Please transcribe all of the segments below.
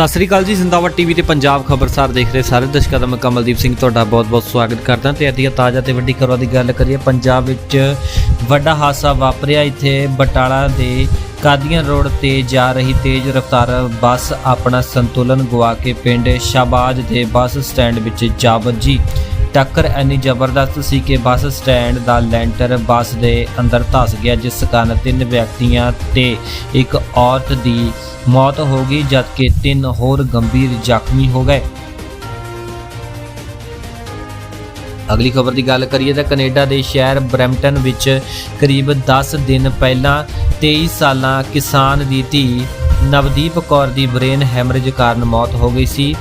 ਸਤਿ ਸ੍ਰੀ ਅਕਾਲ ਜੀ, ਜ਼ਿੰਦਾਬਾਦ ਟੀਵੀ ਤੇ ਪੰਜਾਬ ਖਬਰਸਾਰ ਦੇਖ ਰਹੇ ਸਾਰੇ ਦਰਸ਼ਕਾਂ ਦਾ ਮੈਂ ਕਮਲਦੀਪ ਸਿੰਘ ਤੁਹਾਡਾ ਬਹੁਤ-ਬਹੁਤ ਸਵਾਗਤ ਕਰਦਾ। ਤੇ ਅੱਜ ਦੀ ਤਾਜ਼ਾ ਤੇ ਵੱਡੀ ਖਬਰਾਂ ਦੀ ਗੱਲ ਕਰੀਏ, ਪੰਜਾਬ ਵਿੱਚ ਵੱਡਾ ਹਾਦਸਾ ਵਾਪਰਿਆ। ਇੱਥੇ ਬਟਾਲਾ ਦੇ ਕਾਦੀਆਂ ਰੋਡ ਤੇ ਜਾ ਰਹੀ ਤੇਜ਼ ਰਫ਼ਤਾਰ ਬੱਸ ਆਪਣਾ ਸੰਤੁਲਨ ਗਵਾ ਕੇ ਪਿੰਡ ਸ਼ਾਬਾਜ ਦੇ ਬੱਸ ਸਟੈਂਡ ਵਿੱਚ ਜਾ। ਵੱਜੀ ਟੱਕਰ ਇੰਨੀ ਜ਼ਬਰਦਸਤ ਸੀ ਕਿ ਬੱਸ ਸਟੈਂਡ ਦਾ ਲੈਂਟਰ ਬੱਸ ਦੇ ਅੰਦਰ ਧਸ ਗਿਆ, ਜਿਸ ਕਾਰਨ ਤਿੰਨ ਵਿਅਕਤੀਆਂ ਤੇ ਇੱਕ ਔਰਤ ਦੀ ਮੌਤ ਹੋ ਗਈ, ਜਦਕਿ ਤਿੰਨ ਹੋਰ ਗੰਭੀਰ ਜ਼ਖਮੀ ਹੋ ਗਏ। ਅਗਲੀ ਖਬਰ ਦੀ ਗੱਲ ਕਰੀਏ ਤਾਂ ਕੈਨੇਡਾ ਦੇ ਸ਼ਹਿਰ ਬਰੈਂਪਟਨ ਵਿੱਚ ਕਰੀਬ 10 ਦਿਨ ਪਹਿਲਾਂ 23 ਸਾਲਾਂ ਕਿਸਾਨ ਦੀ ਧੀ ਨਵਦੀਪ ਕੌਰ ਦੀ ਬ੍ਰੇਨ ਹੈਮਰੇਜ ਕਾਰਨ ਮੌਤ ਹੋ ਗਈ ਸੀ।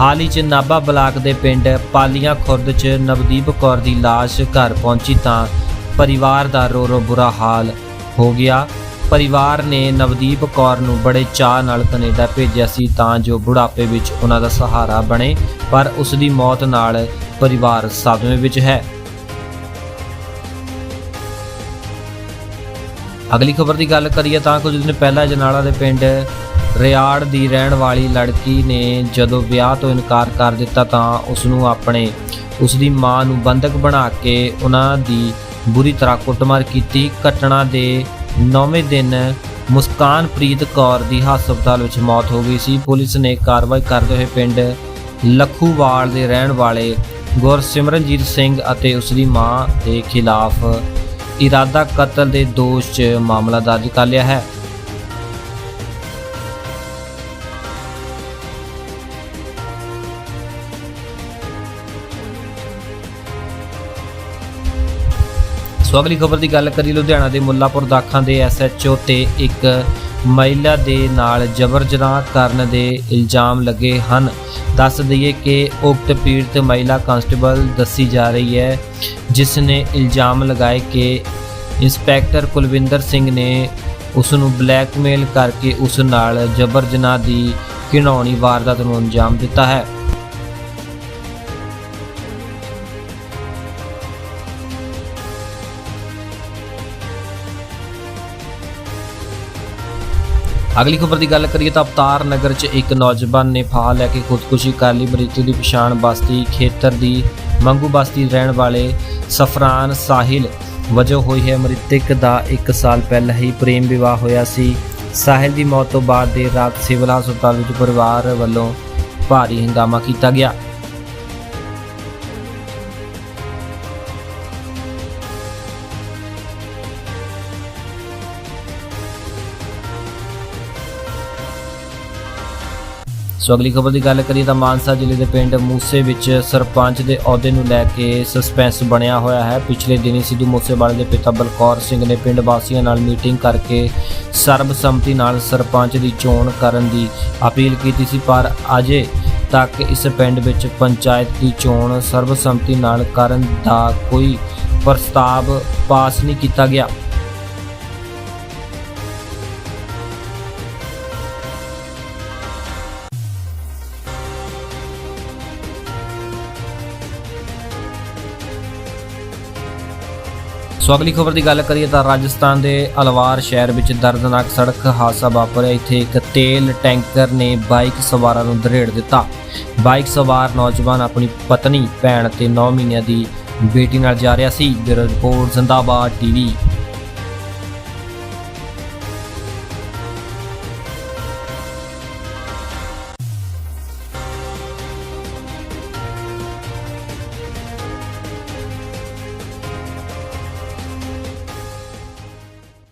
ਹਾਲ ਹੀ ਚ ਨਾਭਾ ਬਲਾਕ ਦੇ ਪਿੰਡ ਪਾਲੀਆਂ ਖੁਰਦ ਚ ਨਵਦੀਪ ਕੌਰ ਦੀ ਲਾਸ਼ ਘਰ ਪਹੁੰਚੀ ਤਾਂ ਪਰਿਵਾਰ ਦਾ ਰੋ ਰੋ ਬੁਰਾ ਹਾਲ ਹੋ ਗਿਆ। ਪਰਿਵਾਰ ਨੇ ਨਵਦੀਪ ਕੌਰ ਨੂੰ ਬੜੇ ਚਾਅ ਨਾਲ ਕੈਨੇਡਾ ਭੇਜਿਆ ਸੀ ਤਾਂ ਜੋ ਬੁਢਾਪੇ ਵਿੱਚ ਉਹਨਾਂ ਦਾ ਸਹਾਰਾ ਬਣੇ, ਪਰ ਉਸ ਦੀ ਮੌਤ ਨਾਲ ਪਰਿਵਾਰ ਸਦਮੇ ਵਿੱਚ ਹੈ। ਅਗਲੀ ਖਬਰ ਦੀ ਗੱਲ ਕਰੀਏ ਤਾਂ ਕੁਝ ਦਿਨ ਪਹਿਲਾਂ ਜਨਾਲਾ ਦੇ ਪਿੰਡ ਰਿਆੜ ਦੀ ਰਹਿਣ ਵਾਲੀ ਲੜਕੀ ਨੇ ਜਦੋਂ ਵਿਆਹ ਤੋਂ ਇਨਕਾਰ ਕਰ ਦਿੱਤਾ ਤਾਂ ਉਸ ਨੂੰ ਆਪਣੇ ਉਸ ਦੀ ਮਾਂ ਨੂੰ ਬੰਦਕ ਬਣਾ ਕੇ ਉਹਨਾਂ ਦੀ ਬੁਰੀ ਤਰ੍ਹਾਂ ਕੁੱਟਮਾਰ ਕੀਤੀ। ਘਟਨਾ ਦੇ 9ਵੇਂ ਦਿਨ ਮੁਸਕਾਨਪ੍ਰੀਤ ਕੌਰ ਦੀ ਹਸਪਤਾਲ ਵਿੱਚ ਮੌਤ ਹੋ ਗਈ ਸੀ। ਪੁਲਿਸ ਨੇ ਕਾਰਵਾਈ ਕਰਦੇ ਹੋਏ ਪਿੰਡ ਲੱਖੂਵਾਲ ਦੇ ਰਹਿਣ ਵਾਲੇ ਗੁਰਸਿਮਰਨਜੀਤ ਸਿੰਘ ਅਤੇ ਉਸ ਦੀ ਮਾਂ ਦੇ ਖਿਲਾਫ ਇਰਾਦਾ ਕਤਲ ਦੇ ਦੋਸ਼ 'ਚ ਮਾਮਲਾ ਦਰਜ ਕਰ ਲਿਆ ਹੈ। ਸੋ ਅਗਲੀ ਖਬਰ ਦੀ ਗੱਲ ਕਰੀ ਲੁਧਿਆਣਾ ਦੇ ਮੁੱਲਾਪੁਰ ਦਾਖਾਂ ਦੇ ਐਸਐਚਓ ਤੇ ਇੱਕ ਮਹਿਲਾ ਦੇ ਨਾਲ ਜਬਰ ਜਨਾਹ ਕਰਨ ਦੇ ਇਲਜ਼ਾਮ ਲੱਗੇ ਹਨ। ਦੱਸ ਦਈਏ ਕਿ ਉਕਤ ਪੀੜਤ ਮਹਿਲਾ ਕਾਂਸਟੇਬਲ ਦੱਸੀ ਜਾ ਰਹੀ ਹੈ, ਜਿਸ ਨੇ ਇਲਜ਼ਾਮ ਲਗਾਏ ਕਿ ਇੰਸਪੈਕਟਰ ਕੁਲਵਿੰਦਰ ਸਿੰਘ ਨੇ ਉਸ ਨੂੰ ਬਲੈਕਮੇਲ ਕਰਕੇ ਉਸ ਨਾਲ ਜਬਰ ਜਨਾਹ ਦੀ ਘਿਣਾਉਣੀ ਵਾਰਦਾਤ ਨੂੰ ਅੰਜਾਮ ਦਿੱਤਾ ਹੈ। ਅਗਲੀ ਖਬਰ ਦੀ ਗੱਲ ਕਰੀਏ ਤਾਂ ਅਵਤਾਰ ਨਗਰ 'ਚ ਇੱਕ ਨੌਜਵਾਨ ਨੇ ਫਾਹਾ ਲੈ ਕੇ ਖੁਦਕੁਸ਼ੀ ਕਰ ਲਈ। ਮ੍ਰਿਤਕ ਦੀ ਪਛਾਣ ਬਸਤੀ ਖੇਤਰ ਦੀ ਮੰਗੂ ਬਸਤੀ ਰਹਿਣ ਵਾਲੇ ਸਫਰਾਨ ਸਾਹਿਲ ਵਜੋਂ ਹੋਈ ਹੈ। ਮ੍ਰਿਤਕ ਦਾ 1 ਸਾਲ ਪਹਿਲਾਂ ਹੀ ਪ੍ਰੇਮ ਵਿਵਾਹ ਹੋਇਆ ਸੀ। ਸਾਹਿਲ ਦੀ ਮੌਤ ਤੋਂ ਬਾਅਦ ਦੇਰ ਰਾਤ ਸਿਵਲ ਹਸਪਤਾਲ ਵਿੱਚ ਪਰਿਵਾਰ ਵੱਲੋਂ ਭਾਰੀ ਹੰਗਾਮਾ ਕੀਤਾ ਗਿਆ। ਸੋ ਅਗਲੀ ਖਬਰ ਦੀ ਗੱਲ ਕਰੀਏ ਤਾਂ ਮਾਨਸਾ ਜ਼ਿਲ੍ਹੇ ਦੇ ਪਿੰਡ ਮੂਸੇ ਵਿੱਚ ਸਰਪੰਚ ਦੇ ਅਹੁਦੇ ਨੂੰ ਲੈ ਕੇ ਸਸਪੈਂਸ ਬਣਿਆ ਹੋਇਆ ਹੈ। ਪਿਛਲੇ ਦਿਨੀ ਸਿੱਧੂ ਮੂਸੇਵਾਲੇ ਦੇ ਪਿਤਾ ਬਲਕੌਰ ਸਿੰਘ ਨੇ ਪਿੰਡ ਵਾਸੀਆਂ ਨਾਲ ਮੀਟਿੰਗ ਕਰਕੇ ਸਰਬਸੰਮਤੀ ਨਾਲ ਸਰਪੰਚ ਦੀ ਚੋਣ ਕਰਨ ਦੀ ਅਪੀਲ ਕੀਤੀ ਸੀ, ਪਰ ਅਜੇ ਤੱਕ ਇਸ ਪਿੰਡ ਵਿੱਚ ਪੰਚਾਇਤ ਦੀ ਚੋਣ ਸਰਬਸੰਮਤੀ ਨਾਲ ਕਰਨ ਦਾ ਕੋਈ ਪ੍ਰਸਤਾਵ ਪਾਸ ਨਹੀਂ ਕੀਤਾ ਗਿਆ। ਸੋ ਅਗਲੀ ਖਬਰ ਦੀ ਗੱਲ ਕਰੀਏ ਤਾਂ ਰਾਜਸਥਾਨ ਦੇ ਅਲਵਾਰ ਸ਼ਹਿਰ ਵਿੱਚ ਦਰਦਨਾਕ ਸੜਕ ਹਾਦਸਾ ਵਾਪਰਿਆ। ਇੱਥੇ ਇੱਕ ਤੇਲ ਟੈਂਕਰ ਨੇ ਬਾਈਕ ਸਵਾਰਾਂ ਨੂੰ ਧਰੇੜ ਦਿੱਤਾ। ਬਾਈਕ ਸਵਾਰ ਨੌਜਵਾਨ ਆਪਣੀ ਪਤਨੀ, ਭੈਣ ਤੇ 9 ਮਹੀਨਿਆਂ ਦੀ ਬੇਟੀ ਨਾਲ ਜਾ ਰਿਹਾ ਸੀ। Bureau report, Zindabad TV.